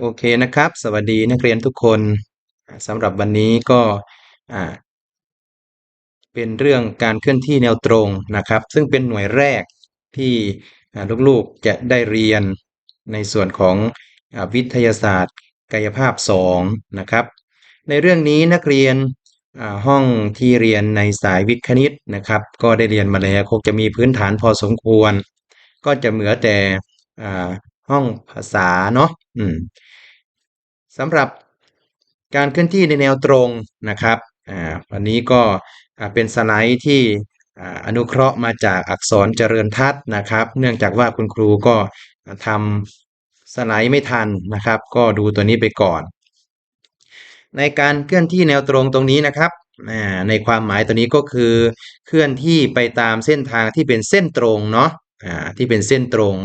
โอเคนะครับ สวัสดีนักเรียนทุกคนสำหรับวันนี้ก็เป็นเรื่องการเคลื่อนที่แนวตรงนะครับ ซึ่งเป็นหน่วยแรกที่ลูกๆจะได้เรียนในส่วนของอวิทยาศาสตร์ กายภาพ 2 นะครับ ในเรื่องนี้นักเรียนห้องที่เรียนในสายวิทย์คณิตนะครับ ก็ได้เรียนมาแล้วคงจะมีพื้นฐานพอสมควร ก็จะเหมือแต่ ห้องภาษาเนาะอืมสำหรับการเคลื่อนที่ในแนวตรงนะครับอ่าวันนี้ก็เป็นสไลด์ที่อนุเคราะห์มาจากอักษรเจริญทัศน์นะครับ เนื่องจากว่าคุณครูก็ทำสไลด์ไม่ทันนะครับ ก็ดูตัวนี้ไปก่อน ในการเคลื่อนที่แนวตรงตรงนี้นะครับในความหมายตัวนี้ก็คือเคลื่อนที่ไปตามเส้นทางที่เป็นเส้นตรงเนาะที่เป็นเส้นตรง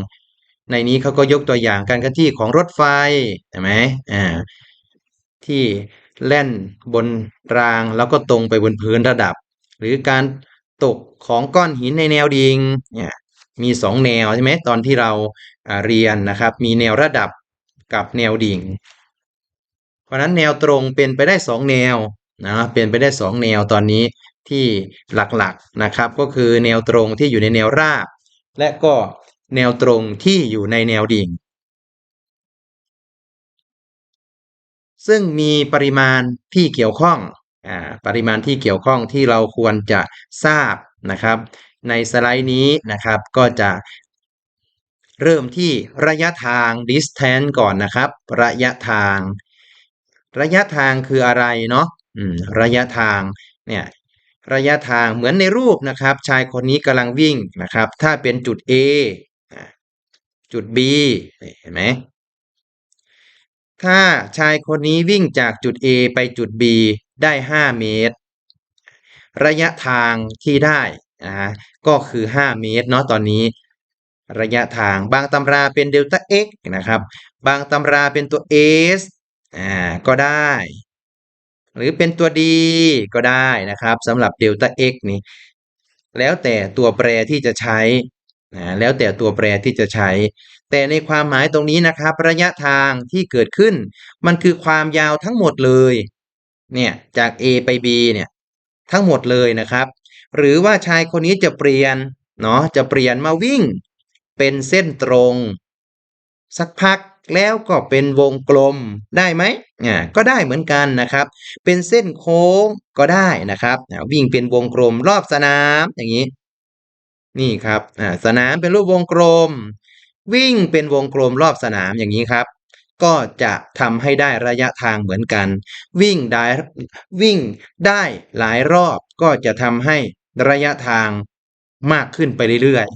ในนี้เขาก็ยกตัวอย่างการเคลื่อนที่ของรถไฟใช่ไหมอ่าที่แล่นบนรางแล้วก็ตรงไปบนพื้นระดับ หรือการตกของก้อนหินในแนวดิ่งเนี่ยมีสองแนวใช่ไหมตอนที่เราเรียนนะครับ มีแนวระดับกับแนวดิ่ง เพราะนั้นแนวตรงเป็นไปได้สองแนวนะเป็นไปได้สองแนวตอนนี้ที่หลักๆนะครับ ก็คือแนวตรงที่อยู่ในแนวราบ และก็ แนวตรงที่อยู่ในแนวดิ่ง ซึ่งมีปริมาณที่เกี่ยวข้องอ่าปริมาณที่เกี่ยวข้องที่เราควรจะทราบนะครับ ในสไลด์นี้นะครับก็จะเริ่มที่ระยะทาง distance ก่อนนะครับ ระยะทาง ระยะทางคืออะไรเนาะระยะทางเนี่ยระยะทางเหมือนในรูปนะครับ ชายคนนี้กำลังวิ่งนะครับ ถ้าเป็นจุด A จุด B เห็นไหมถ้าชายคนนี้วิ่งจากจุด A ไปจุด B ได้ 5 เมตร ระยะทางที่ได้นะก็คือ 5 เมตรเนาะตอนนี้ ระยะทางบางตำราเป็นเดลต้า x นะครับ บางตำราเป็นตัว s อ่าก็ได้ หรือเป็นตัว d ก็ได้นะครับสำหรับเดลต้า x นี่แล้วแต่ตัวแปรที่จะใช้ นะแล้วแต่ตัวแปรที่จะใช้ แต่ในความหมายตรงนี้นะครับ ระยะทางที่เกิดขึ้น มันคือความยาวทั้งหมดเลยเนี่ยจาก A ไป B เนี่ยทั้งหมดเลยนะครับ หรือว่าชายคนนี้จะเปลี่ยนเนาะจะเปลี่ยนมาวิ่ง เป็นเส้นตรง สักพักแล้วก็เป็นวงกลมได้ไหมอ่าก็ได้เหมือนกันนะครับ เป็นเส้นโค้งก็ได้นะครับ วิ่งเป็นวงกลมรอบสนามอย่างนี้ นี่ครับอ่าสนามเป็นรูปวงกลม วิ่งเป็นวงกลมรอบสนามอย่างนี้ครับ ก็จะทำให้ได้ระยะทางเหมือนกัน วิ่งได้วิ่งได้หลายรอบก็จะทำให้ระยะทางมากขึ้นไปเรื่อย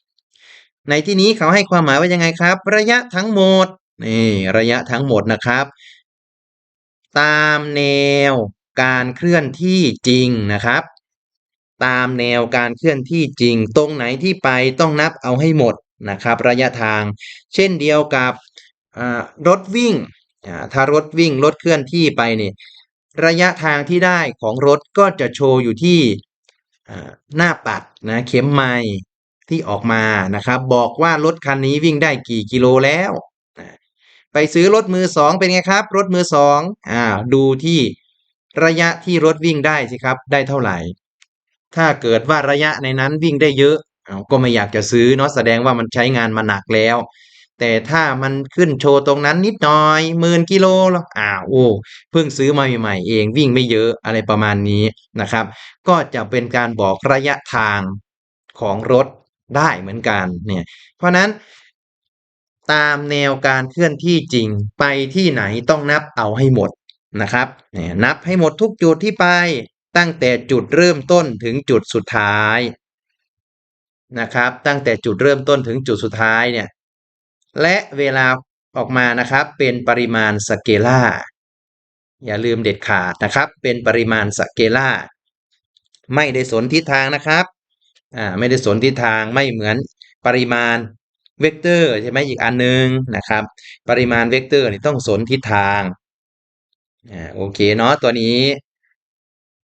ๆ ในที่นี้เขาให้ความหมายว่ายังไงครับ ระยะทั้งหมดนี่ระยะทั้งหมดนะครับ ตามแนวการเคลื่อนที่จริงนะครับ ตามแนวการเคลื่อนที่จริง ตรงไหนที่ไปต้องนับเอาให้หมดนะครับระยะทาง เช่นเดียวกับรถวิ่ง ถ้ารถวิ่งรถเคลื่อนที่ไปนี่ระยะทางที่ได้ของรถก็จะโชว์อยู่ที่หน้าปัดนะเข็มไม้ที่ออกมานะครับ บอกว่ารถคันนี้วิ่งได้กี่กิโลแล้วไปซื้อรถมือสองเป็นไงครับ รถมือสองอ่าดูที่ระยะที่รถวิ่งได้สิครับ ได้เท่าไหร่ ถ้าเกิดว่าระยะในนั้นวิ่งได้เยอะก็ไม่อยากจะซื้อเนาะแสดงว่ามันใช้งานมาหนักแล้ว แต่ถ้ามันขึ้นโชว์ตรงนั้นนิดหน่อยหมื่นกิโลแล้วอ้าวโอ้เพิ่งซื้อมาใหม่ๆเองวิ่งไม่เยอะอะไรประมาณนี้นะครับ ก็จะเป็นการบอกระยะทางของรถได้เหมือนกันเนี่ยเพราะนั้นตามแนวการเคลื่อนที่จริงไปที่ไหนต้องนับเอาให้หมดนะครับนับให้หมดทุกจุดที่ไป ตั้งแต่จุดเริ่มต้นถึงจุดสุดท้ายนะครับ ตั้งแต่จุดเริ่มต้นถึงจุดสุดท้ายเนี่ยและเวลาออกมานะครับเป็นปริมาณสเกล่าอย่าลืมเด็ดขาดนะครับ เป็นปริมาณสเกล่าไม่ได้สนทิศทางนะครับอ่าไม่ได้สนทิศทางไม่เหมือนปริมาณเวกเตอร์ใช่ไหมอีกอันนึงนะครับ ปริมาณเวกเตอร์นี่ต้องสนทิศทางอ่าโอเคเนาะตัวนี้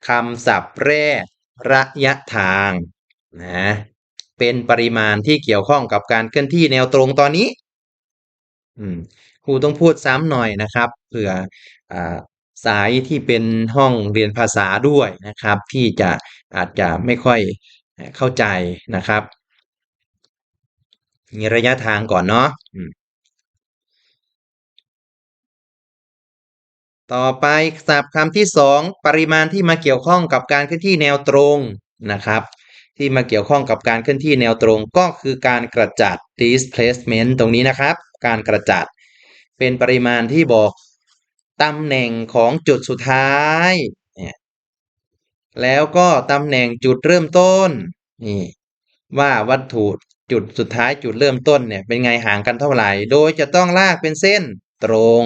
คำศัพท์แรก ระยะทางนะเป็นปริมาณที่เกี่ยวข้องกับการเคลื่อนที่แนวตรงตอนนี้ครูต้องพูดซ้ำหน่อยนะครับเผื่ออสายที่เป็นห้องเรียนภาษาด้วยนะครับ ที่จะอาจจะไม่ค่อยเข้าใจนะครับ มีระยะทางก่อนเนาะอืม ต่อไปศัพท์คำที่สองปริมาณที่มาเกี่ยวข้องกับการเคลื่อนที่แนวตรงนะครับ ที่มาเกี่ยวข้องกับการเคลื่อนที่แนวตรงก็คือการกระจัด displacement ตรงนี้นะครับ การกระจัด เป็นปริมาณที่บอกตำแหน่งของจุดสุดท้ายเนี่ยแล้วก็ตำแหน่งจุดเริ่มต้นนี่ว่าวัตถุจุดสุดท้ายจุดเริ่มต้นเนี่ยเป็นไงห่างกันเท่าไหร่ โดยจะต้องลากเป็นเส้นตรง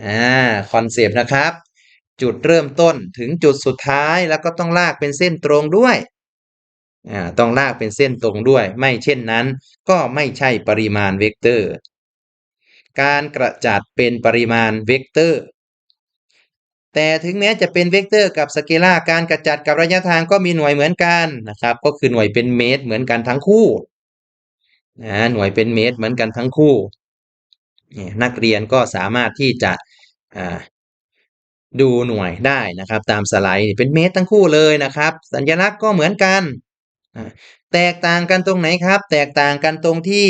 อ่าคอนเซปต์นะครับ จุดเริ่มต้นถึงจุดสุดท้ายแล้วก็ต้องลากเป็นเส้นตรงด้วยอ่าต้องลากเป็นเส้นตรงด้วย ไม่เช่นนั้น ก็ไม่ใช่ปริมาณเวกเตอร์ การกระจัดเป็นปริมาณเวกเตอร์ แต่ถึงแม้จะเป็นเวกเตอร์กับสเกลาการกระจัดกับระยะทางก็มีหน่วยเหมือนกันนะครับ ก็คือหน่วยเป็นเมตรเหมือนกันทั้งคู่นะหน่วยเป็นเมตรเหมือนกันทั้งคู่ นักเรียนก็สามารถที่จะดูหน่วยได้นะครับ ตามสไลด์เป็นเมตรทั้งคู่เลยนะครับ สัญลักษณ์ก็เหมือนกัน แตกต่างกันตรงไหนครับ แตกต่างกันตรงที่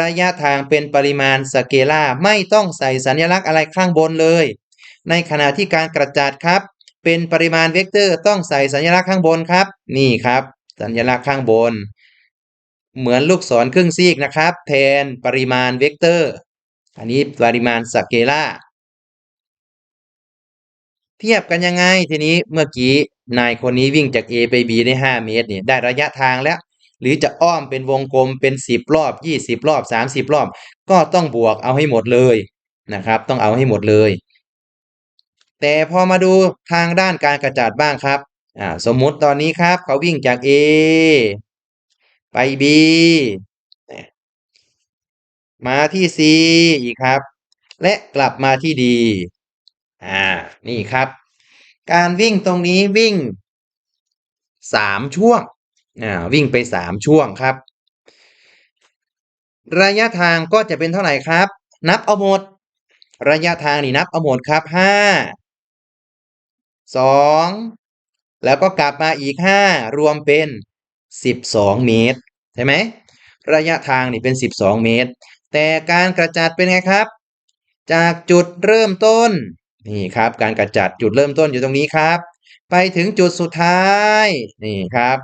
ระยะทางเป็นปริมาณสเกลาไม่ต้องใส่สัญลักษณ์อะไรข้างบนเลย ในขณะที่การกระจัดครับ เป็นปริมาณเวกเตอร์ต้องใส่สัญลักษณ์ข้างบนครับ นี่ครับ สัญลักษณ์ข้างบน เหมือนลูกศรครึ่งซีกนะครับ แทนปริมาณเวกเตอร์ อันนี้ปริมาณสเกล่าเทียบกันยังไงทีนี้เมื่อกี้นายคนนี้วิ่งจาก A ไป B ได้ 5 เมตรเนี่ยได้ระยะทางแล้ว หรือจะอ้อมเป็นวงกลมเป็น 10 รอบ 20 รอบ 30 รอบ ก็ต้องบวกเอาให้หมดเลยนะครับ ต้องเอาให้หมดเลย แต่พอมาดูทางด้านการกระจัดบ้างครับอ่าสมมุติตอนนี้ครับ เขาวิ่งจาก A ไป B มาที่ C อีกครับ และกลับมาที่ D อ่า นี่ครับ การวิ่งตรงนี้วิ่งสามช่วง อ่า วิ่งไปสามช่วงครับ ระยะทางก็จะเป็นเท่าไหร่ครับ นับเอาหมด ระยะทางนี่นับเอาหมดครับห้าสองแล้วก็กลับมาอีกห้ารวมเป็นสิบสองเมตร ใช่ไหมระยะทางนี่เป็นสิบสองเมตร แต่การกระจัดเป็นไงครับ จากจุดเริ่มต้นนี่ครับการกระจัดจุดเริ่มต้นอยู่ตรงนี้ครับ ไปถึงจุดสุดท้ายนี่ครับ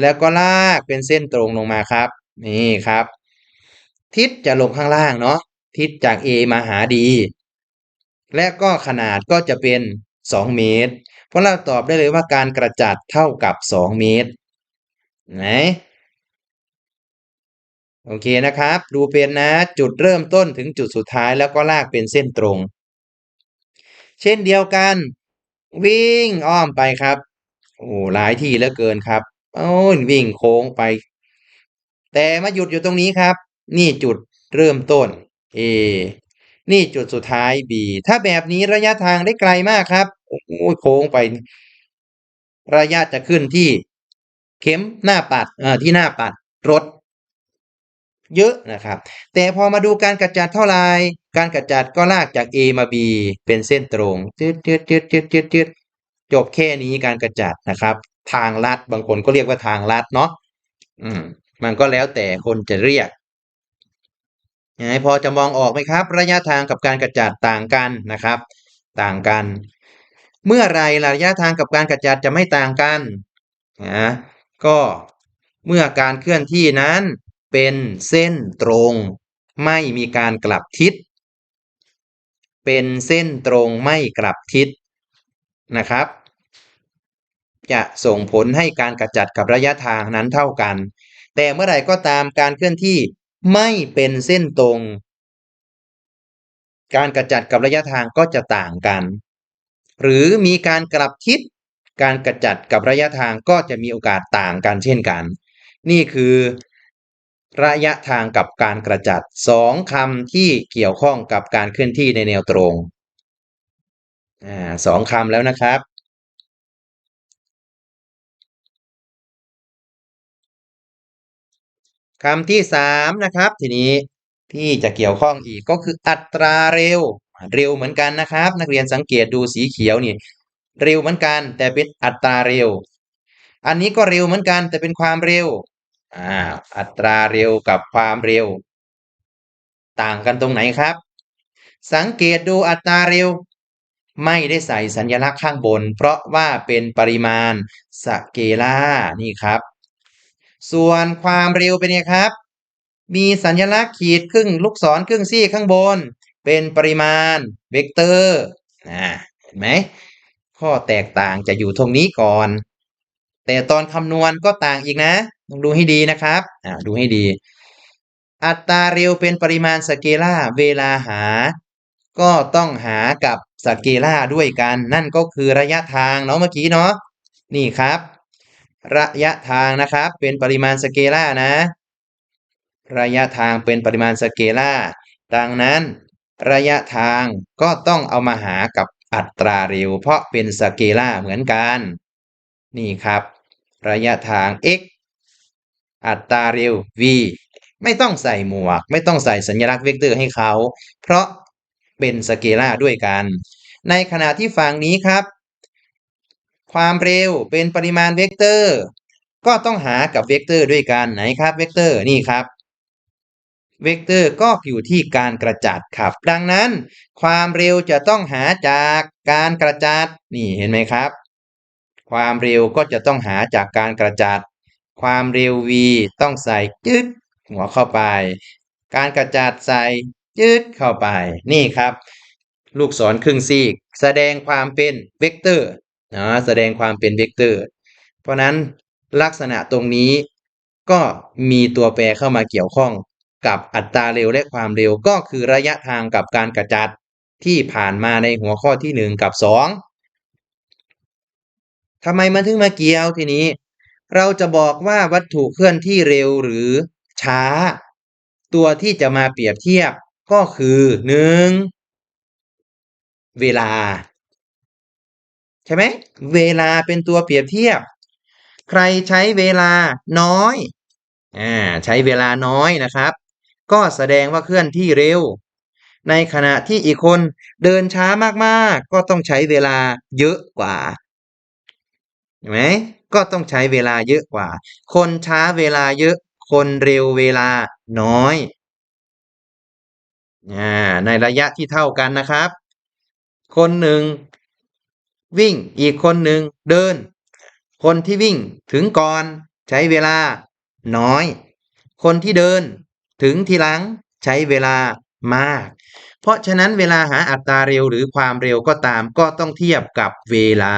แล้วก็ลากเป็นเส้นตรงลงมาครับ นี่ครับ ทิศจะลงข้างล่างเนาะทิศจาก A มาหา D และก็ขนาดก็จะเป็น 2 เมตร เพราะเราตอบได้เลยว่าการกระจัดเท่ากับ 2 เมตรไหน โอเคนะครับ ดูเป็นนะจุดเริ่มต้นถึงจุดสุดท้ายแล้วก็ลากเป็นเส้นตรง เช่นเดียวกัน วิ่งอ้อมไปครับโอ้หลายที่เหลือเกินครับโอ้วิ่งโค้งไป แต่มาหยุดอยู่ตรงนี้ครับ นี่จุดเริ่มต้น A นี่จุดสุดท้าย B ถ้าแบบนี้ระยะทางได้ไกลมากครับโอ้โค้งไป ระยะจะขึ้นที่ เข็มหน้าปัดเอ่าที่หน้าปัดรถ เยอะนะครับ แต่พอมาดูการกระจัดเท่าไรการกระจัดก็ลากจาก A มา B เป็นเส้นตรงจืดจืดจืดจืดจืดจืดจบแค่นี้การกระจัดนะครับ ทางลัดบางคนก็เรียกว่าทางลัดเนาะอืม มันก็แล้วแต่คนจะเรียกยังไงพอจะมองออกไหมครับ ระยะทางกับการกระจัดต่างกันนะครับ ต่างกัน เมื่อไรระยะทางกับการกระจัดจะไม่ต่างกันนะก็เมื่อการเคลื่อนที่นั้น เป็นเส้นตรง ไม่มีการกลับทิศ เป็นเส้นตรงไม่กลับทิศนะครับ จะส่งผลให้การกระจัดกับระยะทางนั้นเท่ากัน แต่เมื่อไหร่ก็ตามการเคลื่อนที่ไม่เป็นเส้นตรง การกระจัดกับระยะทางก็จะต่างกัน หรือมีการกลับทิศการกระจัดกับระยะทางก็จะมีโอกาสต่างกันเช่นกัน นี่คือ ระยะทางกับการกระจัดสองคำที่เกี่ยวข้องกับการเคลื่อนที่ในแนวตรงอ่าสองคำแล้วนะครับ คำที่สามนะครับ ทีนี้ที่จะเกี่ยวข้องอีกก็คืออัตราเร็ว เร็วเหมือนกันนะครับ นักเรียนสังเกตดูสีเขียวนี่ เร็วเหมือนกัน แต่เป็นอัตราเร็ว อันนี้ก็เร็วเหมือนกัน แต่เป็นความเร็ว อ่าอัตราเร็วกับความเร็ว ต่างกันตรงไหนครับ สังเกตดูอัตราเร็ว ไม่ได้ใส่สัญลักษณ์ข้างบน เพราะว่าเป็นปริมาณสเกลานี่ครับ ส่วนความเร็วเป็นไงครับ มีสัญลักษณ์ขีดครึ่งลูกศรครึ่งซี่ข้างบน เป็นปริมาณเวกเตอร์นะเห็นไหมข้อแตกต่างจะอยู่ตรงนี้ก่อน แต่ตอนคำนวณก็ต่างอีกนะ ต้องดูให้ดีนะครับอ่าดูให้ดี อัตราเร็วเป็นปริมาณสเกล่าเวลาหา ก็ต้องหากับสเกล่าด้วยกัน นั่นก็คือระยะทางเนาะเมื่อกี้เนาะนี่ครับ ระยะทางนะครับเป็นปริมาณสเกล่านะ ระยะทางเป็นปริมาณสเกล่าดังนั้น ระยะทางก็ต้องเอามาหากับอัตราเร็ว เพราะเป็นสเกล่าเหมือนกัน นี่ครับ ระยะทาง x อัตราเร็ว v ไม่ต้องใส่หมวก ไม่ต้องใส่สัญลักษณ์เวกเตอร์ให้เขา เพราะเป็นสเกลาด้วยกัน ในขณะที่ฝั่งนี้ครับ ความเร็วเป็นปริมาณเวกเตอร์ ก็ต้องหากับเวกเตอร์ด้วยกันไหนครับเวกเตอร์นี่ครับเวกเตอร์ก็อยู่ที่การกระจัดครับ ดังนั้น ความเร็วจะต้องหาจากการกระจัดนี่เห็นไหมครับ ความเร็วก็จะต้องหาจากการกระจัด ความเร็ว v ต้องใส่จึ๊ดหัวเข้าไป การกระจัดใส่จึ๊ดเข้าไป นี่ครับ ลูกศรครึ่งซีก แสดงความเป็นเวกเตอร์นะแสดงความเป็นเวกเตอร์ เพราะนั้นลักษณะตรงนี้ก็มีตัวแปรเข้ามาเกี่ยวข้องกับอัตราเร็วและความเร็วก็คือระยะทางกับการกระจัดที่ผ่านมาในหัวข้อที่หนึ่งกับสองทำไมมันถึงมาเกี่ยวทีนี้ เราจะบอกว่าวัตถุเคลื่อนที่เร็วหรือช้า ตัวที่จะมาเปรียบเทียบก็คือหนึ่งเวลา ใช่ไหมเวลาเป็นตัวเปรียบเทียบ ใครใช้เวลาน้อยอ่าใช้เวลาน้อยนะครับ ก็แสดงว่าเคลื่อนที่เร็ว ในขณะที่อีกคนเดินช้ามากๆ ก็ต้องใช้เวลาเยอะกว่าเห็นไหม ก็ต้องใช้เวลาเยอะกว่า คนช้าเวลาเยอะ คนเร็วเวลาน้อยอในระยะที่เท่ากันนะครับ คนหนึ่งวิ่งอีกคนหนึ่งเดิน คนที่วิ่งถึงก่อนใช้เวลาน้อย คนที่เดินถึงทีหลังใช้เวลามาก เพราะฉะนั้นเวลาหาอัตราเร็วหรือความเร็วก็ตามก็ต้องเทียบกับเวลา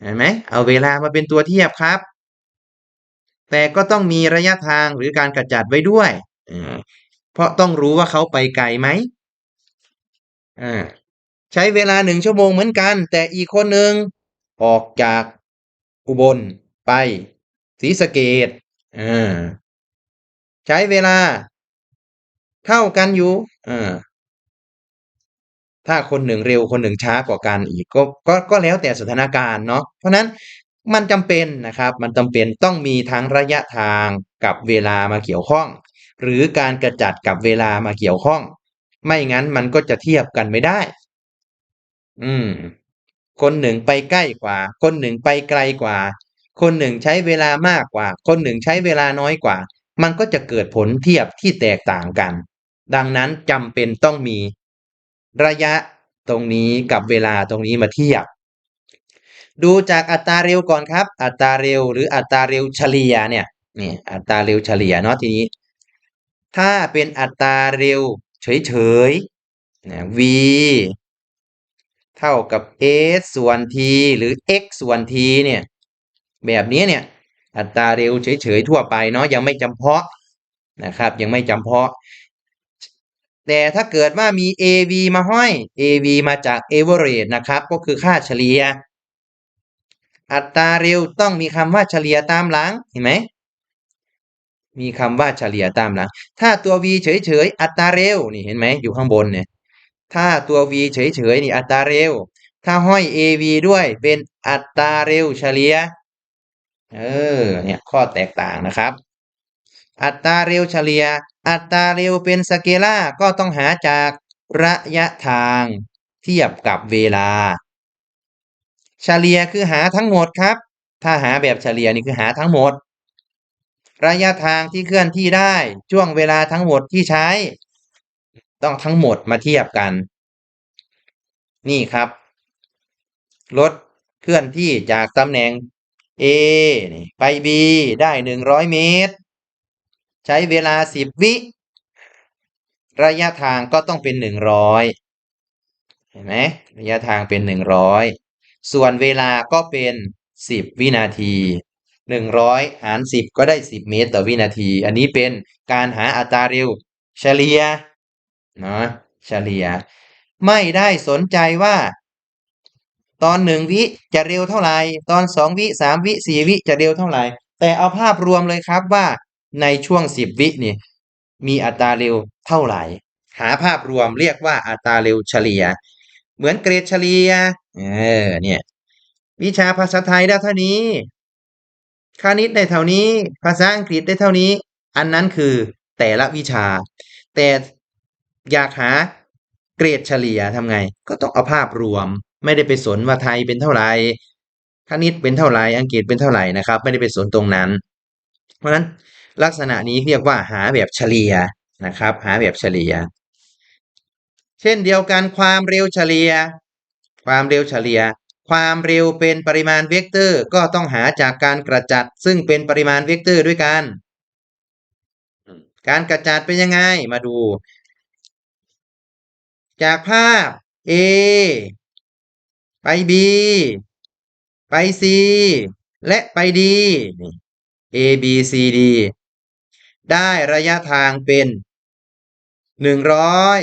เห็นไหมเอาเวลามาเป็นตัวเทียบครับ แต่ก็ต้องมีระยะทางหรือการกระจัดไว้ด้วย เพราะต้องรู้ว่าเขาไปไกลไหมใช้เวลาหนึ่งชั่วโมงเหมือนกัน แต่อีกคนหนึ่งออกจากอุบลไปศรีสะเกดใช้เวลาเท่ากันอยู่ ถ้าคนหนึ่งเร็วคนหนึ่งช้ากว่ากันอีกก็ก็ก็แล้วแต่สถานการณ์เนาะเพราะนั้นมันจำเป็นนะครับ มันจำเป็นต้องมีทั้งระยะทางกับเวลามาเกี่ยวข้อง หรือการกระจัดกับเวลามาเกี่ยวข้อง ไม่งั้นมันก็จะเทียบกันไม่ได้ อืม คนหนึ่งไปใกล้กว่า คนหนึ่งไปไกลกว่า คนหนึ่งใช้เวลามากกว่า คนหนึ่งใช้เวลาน้อยกว่า มันก็จะเกิดผลเทียบที่แตกต่างกัน ดังนั้นจำเป็นต้องมี ระยะตรงนี้กับเวลาตรงนี้มาเทียบ ดูจากอัตราเร็วก่อนครับ อัตราเร็วหรืออัตราเร็วเฉลี่ยเนี่ยนี่อัตราเร็วเฉลี่ยเนาะทีนี้ ถ้าเป็นอัตราเร็วเฉยๆนะ v เท่ากับ s ส่วน t หรือ x ส่วน t เนี่ย แบบนี้เนี่ย อัตราเร็วเฉยๆทั่วไปเนาะยังไม่จำเพาะนะครับ ยังไม่จำเพาะ แต่ถ้าเกิดว่ามี AV มาห้อย AV มาจาก average นะครับ ก็คือค่าเฉลี่ย อัตราเร็วต้องมีคำว่าเฉลี่ยตามหลัง เห็นไหม มีคำว่าเฉลี่ยตามหลัง ถ้าตัว v เฉยๆ อัตราเร็ว นี่เห็นไหม อยู่ข้างบนเนี่ย ถ้าตัว v เฉยๆ นี่อัตราเร็ว ถ้าห้อย AV ด้วยเป็นอัตราเร็วเฉลี่ย เออ เนี่ยข้อแตกต่างนะครับ อัตราเร็วเฉลี่ย อัตราเร็วเป็นสเกล่าก็ต้องหาจากระยะทาง เทียบกับเวลา เฉลี่ยคือหาทั้งหมดครับ ถ้าหาแบบเฉลี่ยนี่คือหาทั้งหมด ระยะทางที่เคลื่อนที่ได้ช่วงเวลาทั้งหมดที่ใช้ ต้องทั้งหมดมาเทียบกัน นี่ครับรถเคลื่อนที่จากตำแหน่ง A ไป B ได้หนึ่งร้อยเมตร ใช้เวลาสิบวิ ระยะทางก็ต้องเป็นหนึ่งร้อยเห็นไหมระยะทางเป็นหนึ่งร้อยส่วนเวลาก็เป็นสิบวินาทีหนึ่งร้อยหารสิบก็ได้สิบเมตรต่อวินาที อันนี้เป็นการหาอัตราเร็วเฉลี่ยเนาะเฉลี่ย ไม่ได้สนใจว่า ตอนหนึ่งวิจะเร็วเท่าไหร่ ตอนสองวิสามวิสี่วิจะเร็วเท่าไหร่ แต่เอาภาพรวมเลยครับว่า ในช่วงสิบวินี่มีอัตราเร็วเท่าไหร่ หาภาพรวมเรียกว่าอัตราเร็วเฉลี่ย เหมือนเกรดเฉลี่ยเออเนี่ยวิชาภาษาไทยได้เท่านี้ คณิตได้เท่านี้ ภาษาอังกฤษได้เท่านี้ อันนั้นคือแต่ละวิชา แต่อยากหาเกรดเฉลี่ยทำไง ก็ต้องเอาภาพรวม ไม่ได้ไปสนว่าไทยเป็นเท่าไหร่คณิตเป็นเท่าไหร่อังกฤษเป็นเท่าไหร่นะครับ ไม่ได้ไปสนตรงนั้น เพราะฉะนั้น ลักษณะนี้เรียกว่าหาแบบเฉลี่ยนะครับ หาแบบเฉลี่ย เช่นเดียวกันความเร็วเฉลี่ย ความเร็วเฉลี่ย ความเร็วเป็นปริมาณเวกเตอร์ก็ต้องหาจากการกระจัด ซึ่งเป็นปริมาณเวกเตอร์ด้วยกัน การกระจัดเป็นยังไงมาดู จากภาพ A ไป B ไป C และไป D A B C D ได้ระยะทางเป็นหนึ่งร้อย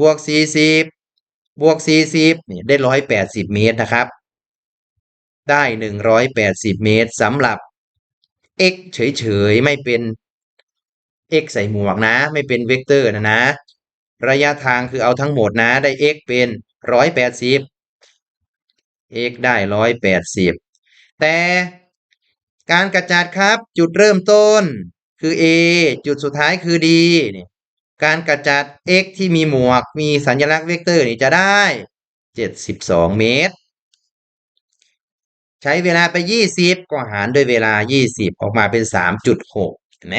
บวกสี่สิบบวกสี่สิบนี่ได้ร้อยแปดสิบเมตรนะครับ ได้หนึ่งร้อยแปดสิบเมตรสำหรับ x เฉยๆ ไม่เป็น x ใส่หมวกนะ ไม่เป็นเวกเตอร์นะนะ ระยะทางคือเอาทั้งหมดนะ ได้ x เป็นร้อยแปดสิบ x ได้ร้อยแปดสิบแต่การกระจัดครับจุดเริ่มต้น คือ a จุดสุดท้ายคือ d นี่การกระจัด x ที่มีหมวกมีสัญลักษณ์เวกเตอร์นี่จะได้ 72 เมตร ใช้เวลาไป 20 ก็หารด้วยเวลา 20 ออกมาเป็น 3.6 เห็นไหม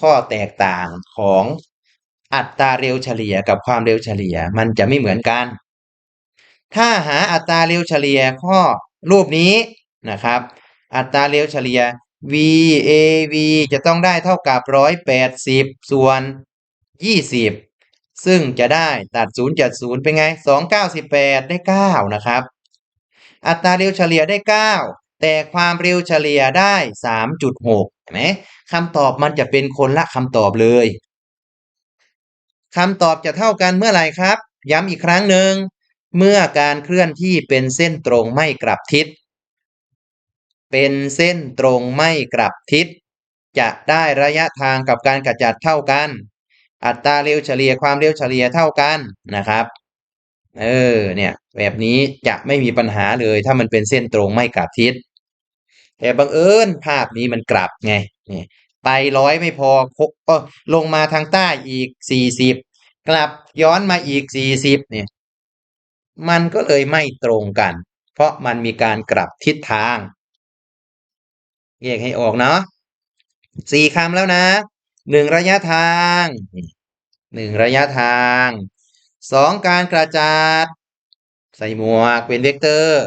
ข้อแตกต่างของอัตราเร็วเฉลี่ยกับความเร็วเฉลี่ยมันจะไม่เหมือนกัน ถ้าหาอัตราเร็วเฉลี่ยข้อรูปนี้นะครับ อัตราเร็วเฉลี่ย v a v จะต้องได้เท่ากับ 180 ส่วนยี่สิบซึ่งจะได้ตัดศูนย์จากศูนย์เป็นไงสองเก้าสิบแปดได้เก้านะครับ อัตราเร็วเฉลี่ยได้เก้าแต่ความเร็วเฉลี่ยได้สามจุดหกเห็นไหมคำตอบมันจะเป็นคนละคำตอบเลยคำตอบจะเท่ากันเมื่อไหร่ครับ ย้ำอีกครั้งหนึ่ง เมื่อการเคลื่อนที่เป็นเส้นตรงไม่กลับทิศ เป็นเส้นตรงไม่กลับทิศ จะได้ระยะทางกับการกระจัดเท่ากัน อัตราเร็วเฉลี่ยความเร็วเฉลี่ยเท่ากันนะครับ เออเนี่ยแบบนี้จะไม่มีปัญหาเลยถ้ามันเป็นเส้นตรงไม่กลับทิศ แต่บังเอิญภาพนี้มันกลับไงนี่ไปร้อยไม่พอก็ลงมาทางใต้อีกสี่สิบกลับย้อนมาอีกสี่สิบเนี่ยมันก็เลยไม่ตรงกัน เพราะมันมีการกลับทิศทาง แยกให้ออกเนาะสี่คำแล้วนะหนึ่งระยะทางหนึ่งระยะทางสองการกระจัดใส่หมวกเป็นเวกเตอร์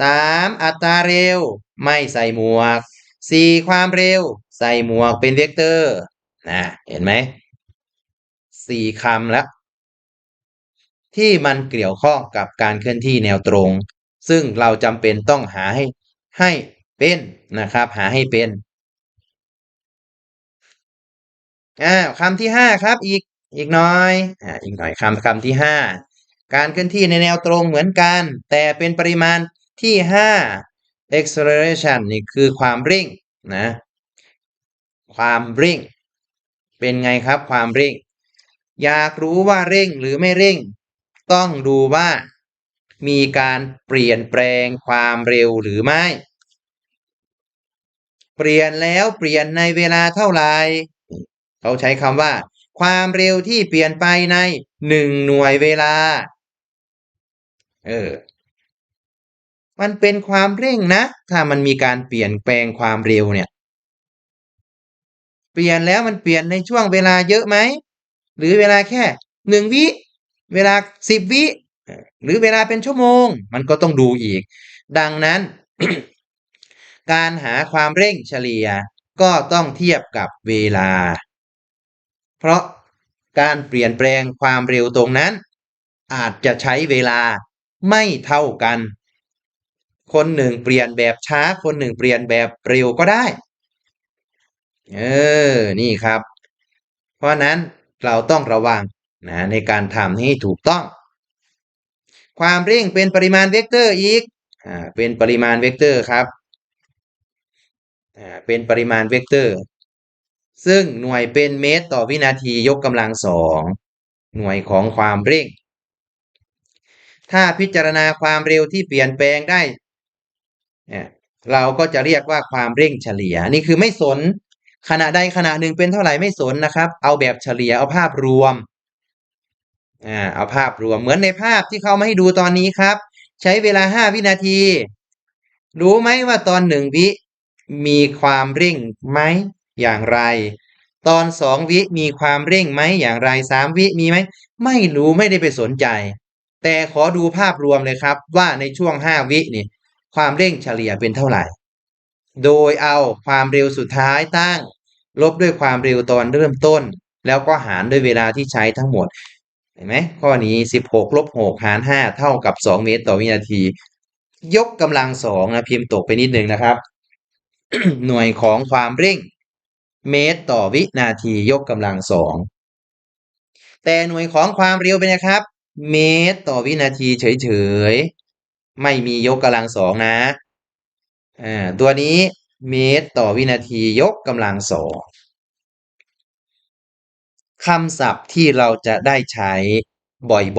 สามอัตราเร็ว ไม่ใส่หมวกสี่ความเร็ว ใส่หมวกเป็นเวกเตอร์นะเห็นไหมสี่คำแล้ว ที่มันเกี่ยวข้องกับการเคลื่อนที่แนวตรง ซึ่งเราจำเป็นต้องหาให้ให้ เป็นนะครับ หาให้เป็นอ่าคำที่ห้าครับ อีกอีกหน่อยอ่าอีกหน่อยคำคำที่ห้าการเคลื่อนที่ในแนวตรงเหมือนกัน แต่เป็นปริมาณที่ห้า acceleration นี่คือความเร่งนะความเร่ง เป็นไงครับความเร่ง อยากรู้ว่าเร่งหรือไม่เร่ง ต้องดูว่ามีการเปลี่ยนแปลงความเร็วหรือไม่ เปลี่ยนแล้วเปลี่ยนในเวลาเท่าไหร่เขาใช้คำว่า ความเร็วที่เปลี่ยนไปในหนึ่งหน่วยเวลา เออ มันเป็นความเร่งนะ ถ้ามันมีการเปลี่ยนแปลงความเร็วเนี่ย เปลี่ยนแล้วมันเปลี่ยนในช่วงเวลาเยอะไหม หรือเวลาแค่หนึ่งวิ เวลาสิบวิ หรือเวลาเป็นชั่วโมง มันก็ต้องดูอีก ดังนั้น การหาความเร่งเฉลี่ยก็ต้องเทียบกับเวลา เพราะการเปลี่ยนแปลงความเร็วตรงนั้น อาจจะใช้เวลาไม่เท่ากัน คนหนึ่งเปลี่ยนแบบช้า คนหนึ่งเปลี่ยนแบบเร็วก็ได้ เออ นี่ครับ เพราะนั้นเราต้องระวังนะในการทำให้ถูกต้อง ความเร่งเป็นปริมาณเวกเตอร์อีก อ่า เป็นปริมาณเวกเตอร์ครับ เป็นปริมาณเวกเตอร์ ซึ่งหน่วยเป็นเมตรต่อวินาทียกกำลังสองหน่วยของความเร่ง ถ้าพิจารณาความเร็วที่เปลี่ยนแปลงได้ เราก็จะเรียกว่าความเร่งเฉลี่ย นี่คือไม่สนขณะใดขณะหนึ่งเป็นเท่าไหร่ไม่สนนะครับ เอาแบบเฉลี่ยเอาภาพรวมอ่าเอาภาพรวมเหมือนในภาพที่เขามาให้ดูตอนนี้ครับ ใช้เวลาห้าวินาที รู้ไหมว่าตอนหนึ่งวิ มีความเร่งไหมอย่างไร ตอนสองวิมีความเร่งไหมอย่างไรสามวิมีไหมไม่รู้ไม่ได้ไปสนใจ แต่ขอดูภาพรวมเลยครับ ว่าในช่วงห้าวินี่ความเร่งเฉลี่ยเป็นเท่าไหร่ โดยเอาความเร็วสุดท้ายตั้ง ลบด้วยความเร็วตอนเริ่มต้น แล้วก็หารด้วยเวลาที่ใช้ทั้งหมดเห็นไหมข้อนี้สิบหกลบหกหารห้าเท่ากับสองเมตรต่อวินาที ยกกำลังสองนะพิมพ์ตกไปนิดนึงนะครับ หน่วยของความเร่ง เมตรต่อวินาทียกกำลังสองแต่หน่วยของความเร็วเป็นไงครับ เมตรต่อวินาทีเฉยๆ ไม่มียกกำลังสองนะอ่าตัวนี้เมตรต่อวินาทียกกำลังสองคำศัพท์ที่เราจะได้ใช้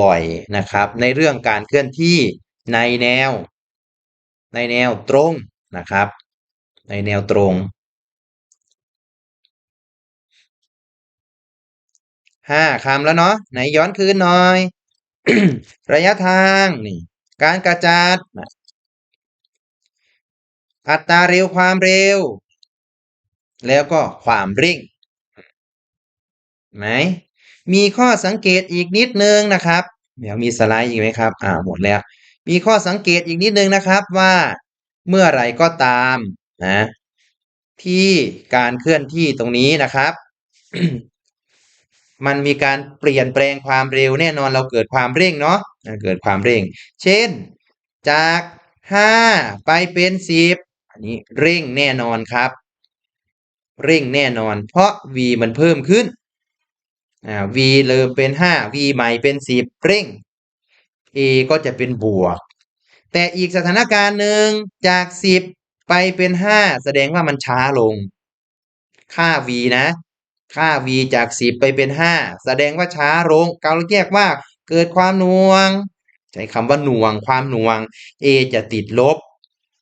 บ่อยๆนะครับ ในเรื่องการเคลื่อนที่ในแนว ในแนวตรงนะครับ ในแนวตรง ห้าคำแล้วเนาะไหนย้อนคืนหน่อย ระยะทางนี่ การกระจัด อัตราเร็วความเร็ว แล้วก็ความเร่งไหมมีข้อสังเกตอีกนิดนึงนะครับ เดี๋ยวมีสไลด์อีกไหมครับ อ่าหมดแล้ว มีข้อสังเกตอีกนิดนึงนะครับว่า เมื่อไหร่ก็ตาม นะที่การเคลื่อนที่ตรงนี้นะครับ มันมีการเปลี่ยนแปลงความเร็วแน่นอนเราเกิดความเร่งเนาะเกิดความเร่ง เช่น จากห้าไปเป็นสิบอันนี้เร่งแน่นอนครับ เร่งแน่นอน เพราะ v มันเพิ่มขึ้นอ่า v เริ่มเป็นห้า v ใหม่เป็นสิบเร่ง a ก็จะเป็นบวก แต่อีกสถานการณ์หนึ่งจากสิบ ไปเป็นห้าแสดงว่ามันช้าลง ค่า v นะ ค่า v จากสิบไปเป็นห้าแสดงว่าช้าลงเราเรียกว่าเกิดความหน่วง ใช้คำว่าหน่วง ความหน่วง a จะติดลบ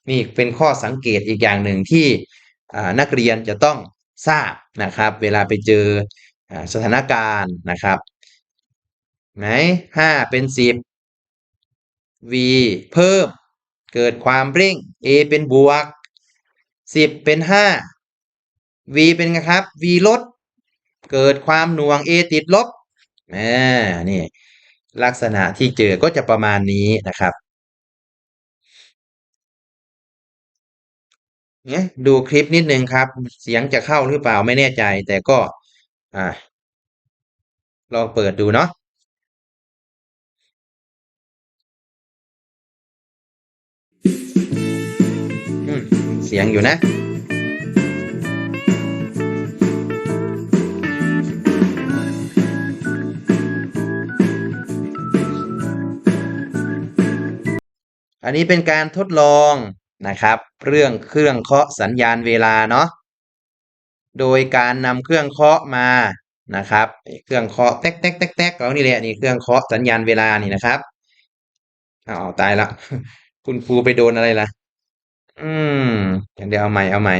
นี่เป็นข้อสังเกตอีกอย่างหนึ่งที่นักเรียนจะต้องทราบนะครับ เวลาไปเจอสถานการณ์นะครับไหนห้าเป็นสิบ v เพิ่ม เกิดความเร่ง a เป็นบวกสิบเป็นห้า v เป็นไงครับ v ลด เกิดความหน่วง a ติดลบอ่านี่ลักษณะที่เจอก็จะประมาณนี้นะครับเนี่ยดูคลิปนิดนึงครับ เสียงจะเข้าหรือเปล่าไม่แน่ใจ แต่ก็ อ่า ลองเปิดดูเนาะ สียงอยู่นะ อันนี้เป็นการทดลองนะครับ เรื่องเครื่องเคาะสัญญาณเวลาเนาะ โดยการนำเครื่องเคาะมานะครับ เครื่องเคาะแต๊กแต๊กแต๊กแต๊กเอานี่แหละนี่เครื่องเคาะสัญญาณเวลานี่นะครับเอาตายละ คุณครูไปโดนอะไรล่ะ อืม เดี๋ยวเอาใหม่ เอาใหม่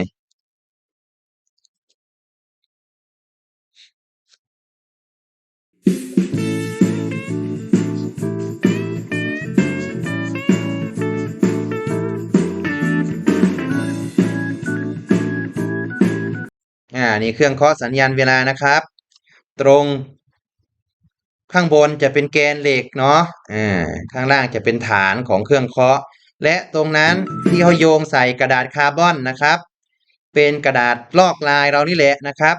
อ่า นี่เครื่องเคาะสัญญาณเวลานะครับ ตรงข้างบนจะเป็นแกนเหล็กเนาะ อ่า ข้างล่างจะเป็นฐานของเครื่องเคาะ และตรงนั้นที่เขาโยงใส่กระดาษคาร์บอนนะครับ เป็นกระดาษลอกลายเรานี่แหละนะครับ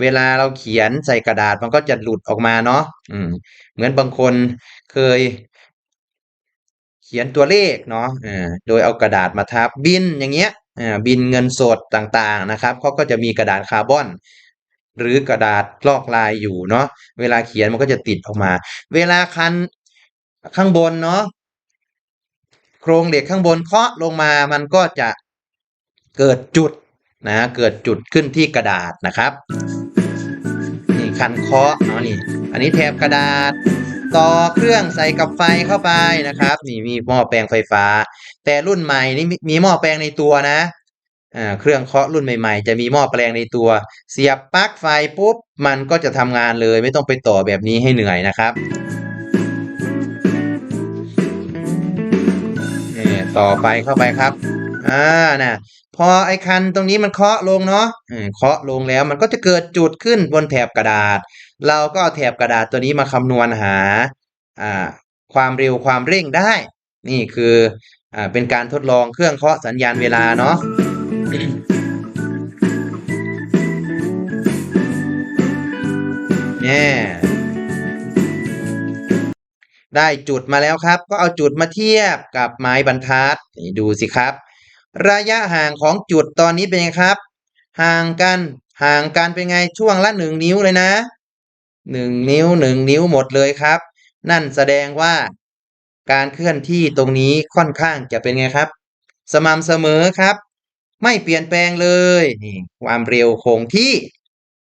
เวลาเราเขียนใส่กระดาษมันก็จะหลุดออกมาเนาะเหมือนบางคนเคย เขียนตัวเลขเนาะโดยเอากระดาษมาทับบินอย่างเงี้ยบินเงินสดต่างๆนะครับเขาก็จะมีกระดาษคาร์บอน หรือกระดาษลอกลายอยู่เนาะเวลาเขียนมันก็จะติดออกมา เวลาคันข้างบนเนาะ โครงเหล็กข้างบนเคาะลงมามันก็จะเกิดจุดนะเกิดจุดขึ้นที่กระดาษนะครับนี่คันเคาะเนาะนี่อันนี้แถบกระดาษ ต่อเครื่องใส่กับไฟเข้าไปนะครับ นี่มีหม้อแปลงไฟฟ้า แต่รุ่นใหม่นี่มีหม้อแปลงในตัวนะอ่าเครื่องเคาะรุ่นใหม่ๆ จะมีหม้อแปลงในตัว เสียบปลั๊กไฟปุ๊บมันก็จะทำงานเลย ไม่ต้องไปต่อแบบนี้ให้เหนื่อยนะครับ ต่อไปเข้าไปครับอ่านะพอไอ้คันตรงนี้มันเคาะลงเนาะเคาะลงแล้วมันก็จะเกิดจุดขึ้นบนแถบกระดาษ เราก็เอาแถบกระดาษตัวนี้มาคำนวณหาอ่าความเร็วความเร่งได้ นี่คืออ่าเป็นการทดลองเครื่องเคาะสัญญาณเวลาเนาะเนี่ย ได้จุดมาแล้วครับ ก็เอาจุดมาเทียบกับไม้บรรทัดนี่ดูสิครับ ระยะห่างของจุดตอนนี้เป็นไงครับ ห่างกันห่างกันเป็นไงช่วงละหนึ่งนิ้วเลยนะหนึ่งนิ้วหนึ่งนิ้วหมดเลยครับ นั่นแสดงว่า การเคลื่อนที่ตรงนี้ค่อนข้างจะเป็นไงครับ สม่ำเสมอครับ ไม่เปลี่ยนแปลงเลยนี่ความเร็วคงที่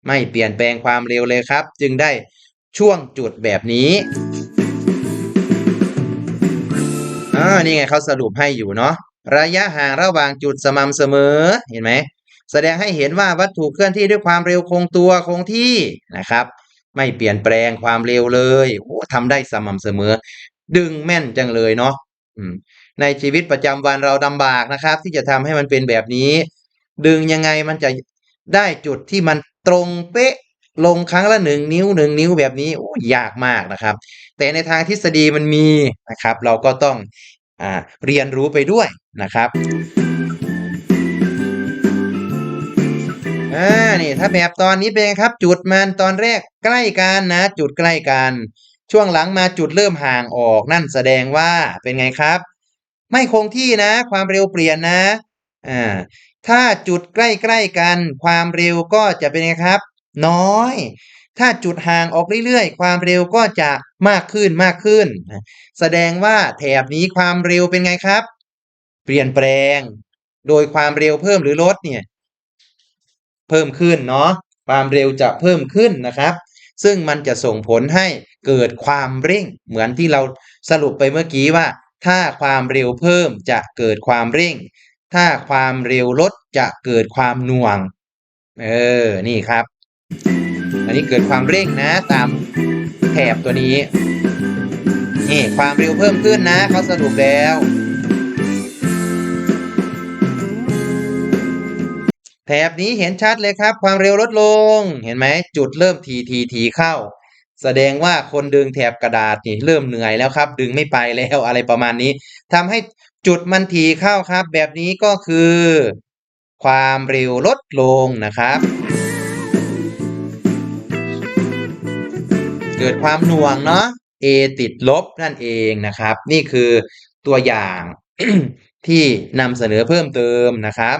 ไม่เปลี่ยนแปลงความเร็วเลยครับ จึงได้ช่วงจุดแบบนี้ อ่านี่ไงเขาสรุปให้อยู่เนาะระยะห่างระหว่างจุดสม่ำเสมอเห็นไหมแสดงให้เห็นว่าวัตถุเคลื่อนที่ด้วยความเร็วคงตัวคงที่นะครับ ไม่เปลี่ยนแปลงความเร็วเลยโอ้ทำได้สม่ำเสมอ ดึงแม่นจังเลยเนาะในชีวิตประจำวันเราลำบากนะครับ ที่จะทำให้มันเป็นแบบนี้ ดึงยังไงมันจะได้จุดที่มันตรงเป๊ะลงครั้งละหนึ่งนิ้วหนึ่งนิ้วแบบนี้โอ้ยากมากนะครับ แต่ในทางทฤษฎีมันมีนะครับ เราก็ต้อง เรียนรู้ไปด้วยนะครับอ่านี่ถ้าแบบตอนนี้เป็นครับ จุดมันตอนแรกใกล้กันนะ จุดใกล้กัน ช่วงหลังมาจุดเริ่มห่างออกนั่นแสดงว่าเป็นไงครับ ไม่คงที่นะ ความเร็วเปลี่ยนนะอ่าถ้าจุดใกล้ๆกัน ความเร็วก็จะเป็นไงครับ น้อย ถ้าจุดห่างออกเรื่อยๆ ความเร็วก็จะ มากขึ้นมากขึ้น แสดงว่าแถบนี้ความเร็วเป็นไงครับ เปลี่ยนแปลง โดยความเร็วเพิ่มหรือลดเนี่ยเพิ่มขึ้นเนาะความเร็วจะเพิ่มขึ้นนะครับ ซึ่งมันจะส่งผลให้เกิดความเร่ง เหมือนที่เราสรุปไปเมื่อกี้ว่า ถ้าความเร็วเพิ่มจะเกิดความเร่ง ถ้าความเร็วลดจะเกิดความหน่วง เออ นี่ครับ อันนี้เกิดความเร่งนะตามแถบตัวนี้ นี่ความเร็วเพิ่มขึ้นนะเขาสรุปแล้ว แถบนี้เห็นชัดเลยครับ ความเร็วลดลง เห็นไหมจุดเริ่มทีทีทีเข้า แสดงว่าคนดึงแถบกระดาษนี่เริ่มเหนื่อยแล้วครับ ดึงไม่ไปแล้วอะไรประมาณนี้ทำให้จุดมันทีเข้าครับ แบบนี้ก็คือ ความเร็วลดลงนะครับ เกิดความหน่วงเนาะ A ติดลบนั่นเองนะครับ นี่คือตัวอย่างที่นำเสนอเพิ่มเติมนะครับ